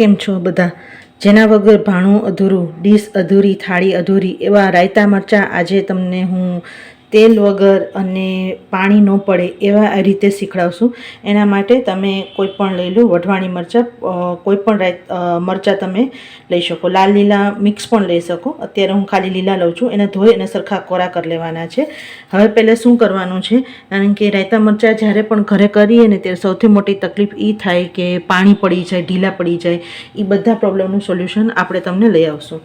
કેમ છો બધા? જેના વગર ભાણું અધૂરું, ડીશ અધૂરી, થાળી અધૂરી એવા રાયતા મરચાં આજે તમને હું તેલ વગર અને પાણી ન પડે એવા આ રીતે શીખડાવશું. એના માટે તમે કોઈ પણ લઈ લો, વઢવાણી મરચાં કોઈ પણ મરચાં તમે લઈ શકો. લાલ લીલા મિક્સ પણ લઈ શકો. અત્યારે હું ખાલી લીલા લઉં છું. એને ધોઈ અને સરખા કોરા કરી લેવાના છે. હવે પહેલાં શું કરવાનું છે? કારણ કે રાયતા મરચાં જ્યારે પણ ઘરે કરીએ ને ત્યારે સૌથી મોટી તકલીફ એ થાય કે પાણી પડી જાય, ઢીલા પડી જાય. એ બધા પ્રોબ્લેમનું સોલ્યુશન આપણે તમને લઈ આવશું.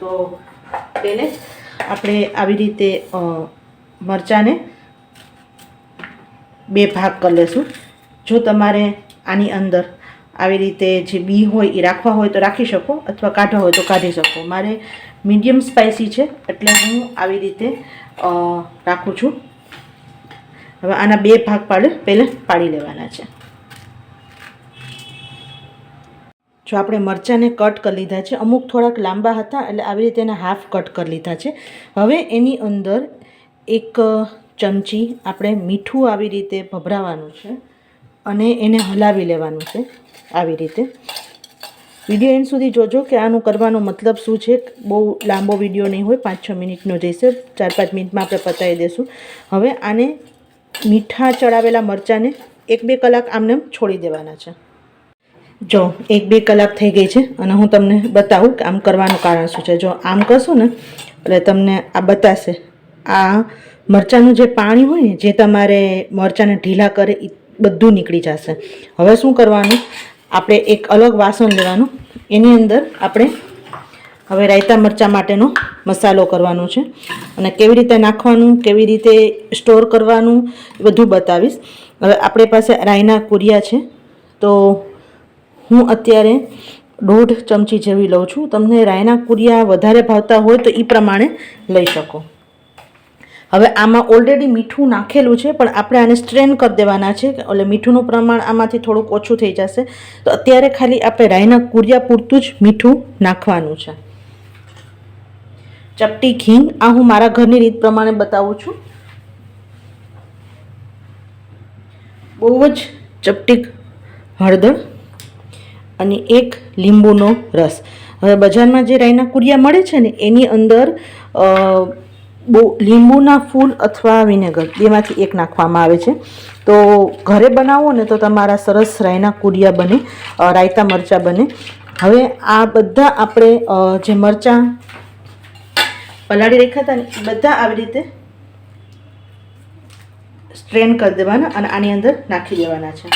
તો પહેલે આપણે આવી રીતે મરચાંને બે ભાગ કરી લેશું. જો તમારે આની અંદર આવી રીતે જે બી હોય એ રાખવા હોય તો રાખી શકો અથવા કાઢવા હોય તો કાઢી શકો. મારે મીડિયમ સ્પાઇસી છે એટલે હું આવી રીતે રાખું છું. હવે આના બે ભાગ પાડે, પહેલાં પાડી લેવાના છે. જો આપણે મરચાંને કટ કરી લીધા છે, અમુક થોડાક લાંબા હતા એટલે આવી રીતે એને હાફ કટ કરી લીધા છે. હવે એની અંદર એક ચમચી આપણે મીઠું આવી રીતે ભભરાવાનું છે અને એને હલાવી લેવાનું છે આવી રીતે. વીડિયો એન્ડ સુધી જોજો કે આનું કરવાનો મતલબ શું છે. બહુ લાંબો વીડિયો નહીં હોય, પાંચ છ મિનિટનો જઈશે ચાર પાંચ મિનિટમાં આપણે પતાવી દઈશું હવે આને મીઠા ચડાવેલા મરચાંને એક બે કલાક આમને છોડી દેવાના છે. જો એક બે કલાક થઈ ગઈ છે અને હું તમને બતાવું કે આમ કરવાનું કારણ શું છે. જો આમ કરશો ને એટલે તમને આ બતાશે આ મરચાંનું જે પાણી હોય ને, જે તમારે મરચાંને ઢીલા કરે એ બધું નીકળી જશે. હવે શું કરવાનું? આપણે એક અલગ વાસણ લેવાનું. એની અંદર આપણે હવે રાયતા મરચાં માટેનો મસાલો કરવાનો છે. અને કેવી રીતે નાખવાનું, કેવી રીતે સ્ટોર કરવાનું, એ બધું બતાવીશ. હવે આપણી પાસે રાયના કુરિયા છે. તો હું અત્યારે દોઢ ચમચી જેવી લઉં છું. તમને રાયના કુરિયા વધારે ભાવતા હોય તો એ પ્રમાણે લઈ શકો. હવે આમાં ઓલરેડી મીઠું નાખેલું છે, પણ આપણે આને સ્ટ્રેન કરી દેવાના છે, એટલે મીઠુંનું પ્રમાણ આમાંથી થોડુંક ઓછું થઈ જશે. તો અત્યારે ખાલી આપણે રાયના કુરિયા પૂરતું જ મીઠું નાખવાનું છે. ચપટી ખીંગ આ હું મારા ઘરની રીત પ્રમાણે બતાવું છું. બહુ જ ચપટી હળદર અને એક લીંબુનો રસ. હવે બજારમાં જે રાયના કુરિયા મળે છે ને, એની અંદર બહુ લીંબુના ફૂલ અથવા વિનેગર બેમાંથી એક નાખવામાં આવે છે. તો ઘરે બનાવો ને તો તમારા સરસ રાયના કુરિયા બને રાયતા મરચાં બને. હવે આ બધા આપણે જે મરચાં પલાળી રાખ્યા હતા ને બધા આવી રીતે સ્ટ્રેન કરી દેવાના અને આની અંદર નાખી દેવાના છે.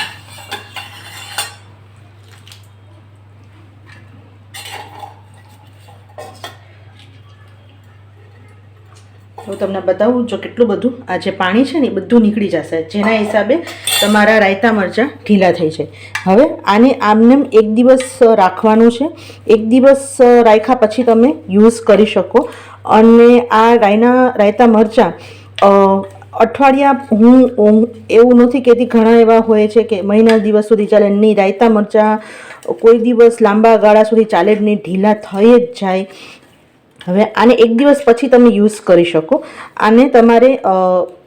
હું તમને બતાવું, જો કેટલું બધું આ જે પાણી છે ને એ બધું નીકળી જશે. જેના હિસાબે તમારા રાયતા મરચાં ઢીલા થઈ જાય. હવે આને આમને એક દિવસ રાખવાનું છે. એક દિવસ રાખ્યા પછી તમે યુઝ કરી શકો. અને આ રાયના, રાયતા મરચાં અઠવાડિયા હું હું એવું નથી કહેતી, ઘણા એવા હોય છે કે મહિના દિવસ સુધી ચાલે નહીં રાયતા મરચાં કોઈ દિવસ લાંબા ગાળા સુધી ચાલે જ નહીં, ઢીલા થઈ જ જાય. હવે આને એક દિવસ પછી તમે યુઝ કરી શકો. આને તમારે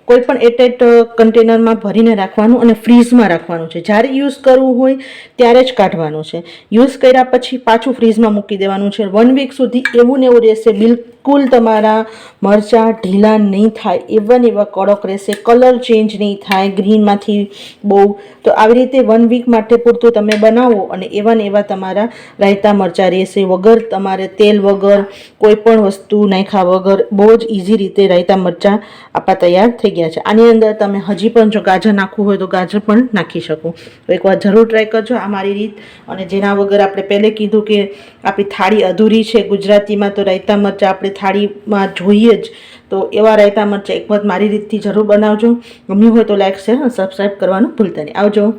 કોઈ પણ એટેટ કન્ટેનરમાં ભરીને રાખવાનું અને ફ્રીઝમાં રાખવાનું છે. જ્યારે યુઝ કરવું હોય ત્યારે જ કાઢવાનું છે. યુઝ કર્યા પછી પાછું ફ્રીઝમાં મૂકી દેવાનું છે. વન વીક સુધી એવું ને એવું રહેશે. બિલકુલ તમારા મરચાં ઢીલા નહીં થાય. એવા ને એવા કડક રહેશે. કલર ચેન્જ નહીં થાય. ગ્રીનમાંથી બહુ. તો આવી રીતે વન વીક માટે પૂરતું તમે બનાવો અને એવા ને એવા તમારા રાયતા મરચાં રહેશે. વગર તમારે તેલ વગર, કોઈ પણ વસ્તુ નાખ્યા વગર બહુ જ ઇઝી રીતે રાયતા મરચાં આપવા તૈયાર થઈ ગયા છે. આની અંદર તમે હજી પણ જો ગાજર નાખવું હોય તો ગાજર પણ નાખી શકો. તો એકવાર જરૂર ટ્રાય કરજો આ મારી રીત. અને જેના વગર આપણે પહેલે કીધું કે આપણી થાળી અધૂરી છે, ગુજરાતીમાં તો રાયતા મરચાં આપણે થાળીમાં જોઈએ જ. તો એવા રાયતા મરચાં એક વખત મારી રીતથી જરૂર બનાવજો. ગમ્યું હોય તો લાઈક શેર અને સબસ્ક્રાઈબ કરવાનું ભૂલતા નહીં. આવજો.